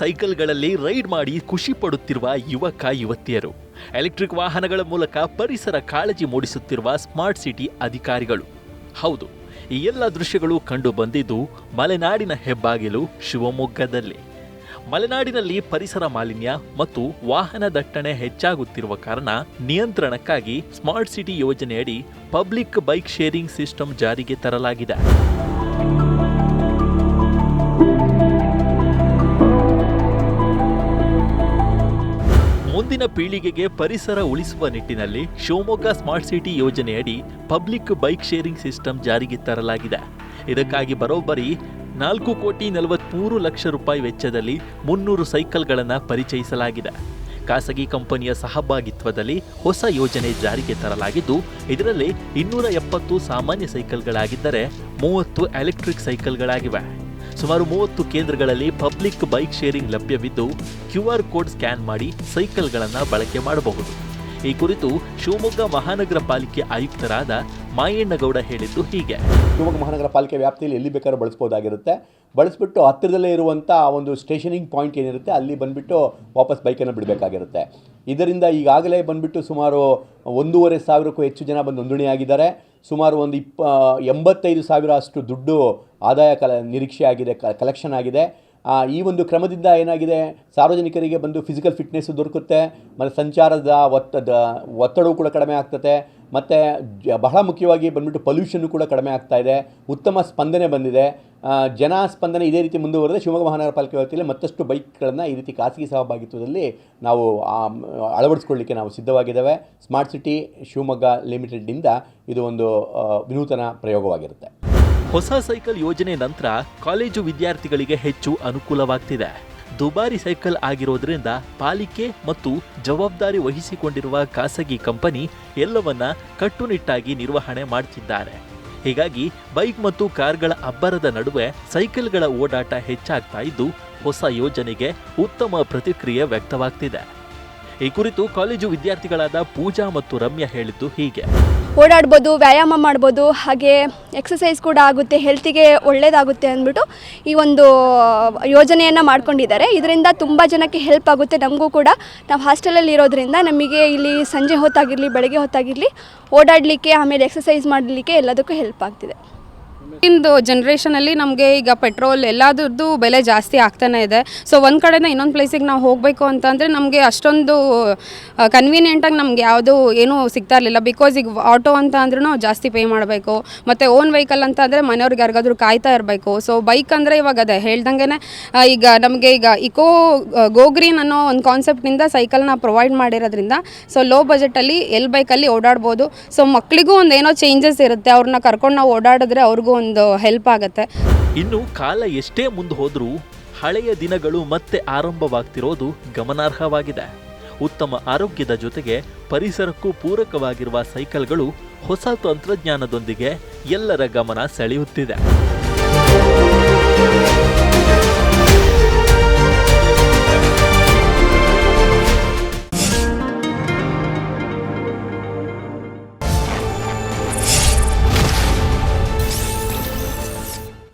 ಸೈಕಲ್ಗಳಲ್ಲಿ ride ಮಾಡಿ ಖುಷಿ ಪಡುತ್ತಿರುವ ಯುವಕ, ಯುವತಿಯರು. ಎಲೆಕ್ಟ್ರಿಕ್ ವಾಹನಗಳ ಮೂಲಕ ಪರಿಸರ ಕಾಳಜಿ ಮೂಡಿಸುತ್ತಿರುವ ಸ್ಮಾರ್ಟ್ ಸಿಟಿ ಅಧಿಕಾರಿಗಳು. ಹೌದು, ಈ ಎಲ್ಲ ದೃಶ್ಯಗಳು ಕಂಡು ಬಂದಿದ್ದು ಮಲೆನಾಡಿನ ಹೆಬ್ಬಾಗಿಲು ಶಿವಮೊಗ್ಗದಲ್ಲಿ. ಮಲೆನಾಡಿನಲ್ಲಿ ಪರಿಸರ ಮಾಲಿನ್ಯ ಮತ್ತು ವಾಹನ ದಟ್ಟಣೆ ಹೆಚ್ಚಾಗುತ್ತಿರುವ ಕಾರಣ ನಿಯಂತ್ರಣಕ್ಕಾಗಿ ಸ್ಮಾರ್ಟ್ ಸಿಟಿ ಯೋಜನೆಯಡಿ ಪಬ್ಲಿಕ್ ಬೈಕ್ ಶೇರಿಂಗ್ ಸಿಸ್ಟಮ್ ಜಾರಿಗೆ ತರಲಾಗಿದೆ. ಮುಂದಿನ ಪೀಳಿಗೆಗೆ ಪರಿಸರ ಉಳಿಸುವ ನಿಟ್ಟಿನಲ್ಲಿ ಶಿವಮೊಗ್ಗ ಸ್ಮಾರ್ಟ್ ಸಿಟಿ ಯೋಜನೆಯಡಿ ಪಬ್ಲಿಕ್ ಬೈಕ್ ಶೇರಿಂಗ್ ಸಿಸ್ಟಮ್ ಜಾರಿಗೆ ತರಲಾಗಿದೆ. ಇದಕ್ಕಾಗಿ ಬರೋಬ್ಬರಿ ನಾಲ್ಕು ಕೋಟಿ ನಲವತ್ಮೂರು ಲಕ್ಷ ರೂಪಾಯಿ ವೆಚ್ಚದಲ್ಲಿ ಮುನ್ನೂರು ಸೈಕಲ್ಗಳನ್ನು ಪರಿಚಯಿಸಲಾಗಿದೆ. ಖಾಸಗಿ ಕಂಪನಿಯ ಸಹಭಾಗಿತ್ವದಲ್ಲಿ ಹೊಸ ಯೋಜನೆ ಜಾರಿಗೆ ತರಲಾಗಿದ್ದು, ಇದರಲ್ಲಿ ಇನ್ನೂರ ಎಪ್ಪತ್ತು ಸಾಮಾನ್ಯ ಸೈಕಲ್ಗಳಾಗಿದ್ದರೆ ಮೂವತ್ತು ಎಲೆಕ್ಟ್ರಿಕ್ ಸೈಕಲ್ಗಳಾಗಿವೆ. ಸುಮಾರು ಮೂವತ್ತು ಕೇಂದ್ರಗಳಲ್ಲಿ ಪಬ್ಲಿಕ್ ಬೈಕ್ ಶೇರಿಂಗ್ ಲಭ್ಯವಿದ್ದು ಕ್ಯೂ ಆರ್ ಕೋಡ್ ಸ್ಕ್ಯಾನ್ ಮಾಡಿ ಸೈಕಲ್ಗಳನ್ನು ಬಳಕೆ ಮಾಡಬಹುದು. ಈ ಕುರಿತು ಶಿವಮೊಗ್ಗ ಮಹಾನಗರ ಪಾಲಿಕೆ ಆಯುಕ್ತರಾದ ಮಾಯಣ್ಣಗೌಡ ಹೇಳಿದ್ದು ಹೀಗೆ. ಶಿವಮೊಗ್ಗ ಮಹಾನಗರ ಪಾಲಿಕೆ ವ್ಯಾಪ್ತಿಯಲ್ಲಿ ಎಲ್ಲಿ ಬೇಕಾದ್ರೂ ಬಳಸ್ಬೋದಾಗಿರುತ್ತೆ. ಬಳಸ್ಬಿಟ್ಟು ಹತ್ತಿರದಲ್ಲೇ ಇರುವಂಥ ಒಂದು ಸ್ಟೇಷನಿಂಗ್ ಪಾಯಿಂಟ್ ಏನಿರುತ್ತೆ, ಅಲ್ಲಿ ಬಂದುಬಿಟ್ಟು ವಾಪಸ್ ಬೈಕನ್ನು ಬಿಡಬೇಕಾಗಿರುತ್ತೆ. ಇದರಿಂದ ಈಗಾಗಲೇ ಬಂದುಬಿಟ್ಟು ಸುಮಾರು ಒಂದೂವರೆ ಸಾವಿರಕ್ಕೂ ಹೆಚ್ಚು ಜನ ಬಂದು ನೋಂದಣಿಯಾಗಿದ್ದಾರೆ. ಸುಮಾರು ಒಂದು ಇಪ್ಪ, ಎಂಬತ್ತೈದು ಸಾವಿರ ಅಷ್ಟು ದುಡ್ಡು ಆದಾಯ ಕಲ ನಿರೀಕ್ಷೆ ಆಗಿದೆ ಕಲೆಕ್ಷನ್ ಆಗಿದೆ. ಈ ಒಂದು ಕ್ರಮದಿಂದ ಏನಾಗಿದೆ? ಸಾರ್ವಜನಿಕರಿಗೆ ಬಂದು ಫಿಸಿಕಲ್ ಫಿಟ್ನೆಸ್ ದೊರಕುತ್ತೆ, ಮತ್ತು ಸಂಚಾರದ ಒತ್ತದ ಒತ್ತಡವು ಕೂಡ ಕಡಿಮೆ ಆಗ್ತದೆ, ಮತ್ತು ಬಹಳ ಮುಖ್ಯವಾಗಿ ಬಂದ್ಬಿಟ್ಟು ಪೊಲ್ಯೂಷನ್ನು ಕೂಡ ಕಡಿಮೆ ಆಗ್ತಾ ಇದೆ, ಉತ್ತಮ ಸ್ಪಂದನೆ ಬಂದಿದೆ. ಜನ ಸ್ಪಂದನೆ ಇದೇ ರೀತಿ ಮುಂದುವರೆದ ಶಿವಮೊಗ್ಗ ಮಹಾನಗರ ಪಾಲಿಕೆ ವ್ಯಾಪ್ತಿಯಲ್ಲಿ ಮತ್ತಷ್ಟು ಬೈಕ್ಗಳನ್ನು ಈ ರೀತಿ ಖಾಸಗಿ ಸಹಭಾಗಿತ್ವದಲ್ಲಿ ನಾವು ಅಳವಡಿಸ್ಕೊಳ್ಳಿಕ್ಕೆ ನಾವು ಸಿದ್ಧವಾಗಿದ್ದೇವೆ. ಸ್ಮಾರ್ಟ್ ಸಿಟಿ ಶಿವಮೊಗ್ಗ ಲಿಮಿಟೆಡ್ನಿಂದ ಇದು ಒಂದು ವಿನೂತನ ಪ್ರಯೋಗವಾಗಿರುತ್ತೆ. ಹೊಸ ಸೈಕಲ್ ಯೋಜನೆ ನಂತರ ಕಾಲೇಜು ವಿದ್ಯಾರ್ಥಿಗಳಿಗೆ ಹೆಚ್ಚು ಅನುಕೂಲವಾಗ್ತಿದೆ. ದುಬಾರಿ ಸೈಕಲ್ ಆಗಿರೋದ್ರಿಂದ ಪಾಲಿಕೆ ಮತ್ತು ಜವಾಬ್ದಾರಿ ವಹಿಸಿಕೊಂಡಿರುವ ಖಾಸಗಿ ಕಂಪನಿ ಎಲ್ಲವನ್ನ ಕಟ್ಟುನಿಟ್ಟಾಗಿ ನಿರ್ವಹಣೆ ಮಾಡ್ತಿದ್ದಾರೆ. ಹೀಗಾಗಿ ಬೈಕ್ ಮತ್ತು ಕಾರ್ಗಳ ಅಬ್ಬರದ ನಡುವೆ ಸೈಕಲ್ಗಳ ಓಡಾಟ ಹೆಚ್ಚಾಗ್ತಾ ಇದ್ದು ಹೊಸ ಯೋಜನೆಗೆ ಉತ್ತಮ ಪ್ರತಿಕ್ರಿಯೆ ವ್ಯಕ್ತವಾಗ್ತಿದೆ. ಈ ಕುರಿತು ಕಾಲೇಜು ವಿದ್ಯಾರ್ಥಿಗಳಾದ ಪೂಜಾ ಮತ್ತು ರಮ್ಯಾ ಹೇಳಿದ್ದು ಹೀಗೆ. ಓಡಾಡ್ಬೋದು, ವ್ಯಾಯಾಮ ಮಾಡ್ಬೋದು, ಹಾಗೆ ಎಕ್ಸಸೈಸ್ ಕೂಡ ಆಗುತ್ತೆ ಹೆಲ್ತಿಗೆ ಒಳ್ಳೆಯದಾಗುತ್ತೆ ಅಂದ್ಬಿಟ್ಟು ಈ ಒಂದು ಯೋಜನೆಯನ್ನು ಮಾಡ್ಕೊಂಡಿದ್ದಾರೆ. ಇದರಿಂದ ತುಂಬ ಜನಕ್ಕೆ ಹೆಲ್ಪ್ ಆಗುತ್ತೆ. ನಮಗೂ ಕೂಡ ನಾವು ಹಾಸ್ಟೆಲಲ್ಲಿ ಇರೋದ್ರಿಂದ ನಮಗೆ ಇಲ್ಲಿ ಸಂಜೆ ಹೊತ್ತಾಗಿರಲಿ, ಬೆಳಗ್ಗೆ ಹೊತ್ತಾಗಿರಲಿ ಓಡಾಡಲಿಕ್ಕೆ, ಆಮೇಲೆ ಎಕ್ಸಸೈಸ್ ಮಾಡಲಿಕ್ಕೆ ಎಲ್ಲದಕ್ಕೂ ಹೆಲ್ಪ್ ಆಗ್ತಿದೆ. ಇಂದು ಜನ್ರೇಷನಲ್ಲಿ ನಮಗೆ ಈಗ ಪೆಟ್ರೋಲ್ ಎಲ್ಲದರದ್ದು ಬೆಲೆ ಜಾಸ್ತಿ ಆಗ್ತಾನೆ ಇದೆ. ಸೊ ಒಂದು ಕಡೆಯಿಂದ ಇನ್ನೊಂದು ಪ್ಲೇಸಿಗೆ ನಾವು ಹೋಗಬೇಕು ಅಂತಂದರೆ ನಮಗೆ ಅಷ್ಟೊಂದು ಕನ್ವೀನಿಯೆಂಟಾಗಿ ನಮ್ಗೆ ಯಾವುದು ಏನೂ ಸಿಗ್ತಾ ಇರಲಿಲ್ಲ. ಬಿಕಾಸ್ ಈಗ ಆಟೋ ಅಂತ ಅಂದ್ರೂ ಜಾಸ್ತಿ ಪೇ ಮಾಡಬೇಕು. ಮತ್ತು ಓನ್ ವೆಹಿಕಲ್ ಅಂತ ಅಂದರೆ ಮನೆಯವ್ರಿಗೆ ಯಾರಿಗಾದ್ರೂ ಕಾಯ್ತಾ ಇರಬೇಕು. ಸೊ ಬೈಕ್ ಅಂದರೆ ಇವಾಗ ಅದೇ ಹೇಳ್ದಂಗೆ ಈಗ ನಮಗೆ ಈಗ ಇಕೋ ಗೋ ಗ್ರೀನ್ ಅನ್ನೋ ಒಂದು ಸೈಕಲ್ ಸೈಕಲ್ನ ಪ್ರೊವೈಡ್ ಮಾಡಿರೋದ್ರಿಂದ ಸೊ ಲೋ ಬಜೆಟಲ್ಲಿ ಎಲ್ ಬೈಕಲ್ಲಿ ಓಡಾಡ್ಬೋದು. ಸೊ ಮಕ್ಕಳಿಗೂ ಒಂದು ಏನೋ ಚೇಂಜಸ್ ಇರುತ್ತೆ. ಅವ್ರನ್ನ ಕರ್ಕೊಂಡು ನಾವು ಓಡಾಡಿದ್ರೆ ಅವ್ರಿಗೂ ಒಂದು ಹೆಲ್ಪ್ ಆಗುತ್ತೆ. ಇನ್ನು ಕಾಲ ಎಷ್ಟೇ ಮುಂದೆ ಹೋದರೂ ಹಳೆಯ ದಿನಗಳು ಮತ್ತೆ ಆರಂಭವಾಗ್ತಿರೋದು ಗಮನಾರ್ಹವಾಗಿದೆ. ಉತ್ತಮ ಆರೋಗ್ಯದ ಜೊತೆಗೆ ಪರಿಸರಕ್ಕೂ ಪೂರಕವಾಗಿರುವ ಸೈಕಲ್ಗಳು ಹೊಸ ತಂತ್ರಜ್ಞಾನದೊಂದಿಗೆ ಎಲ್ಲರ ಗಮನ ಸೆಳೆಯುತ್ತಿದೆ.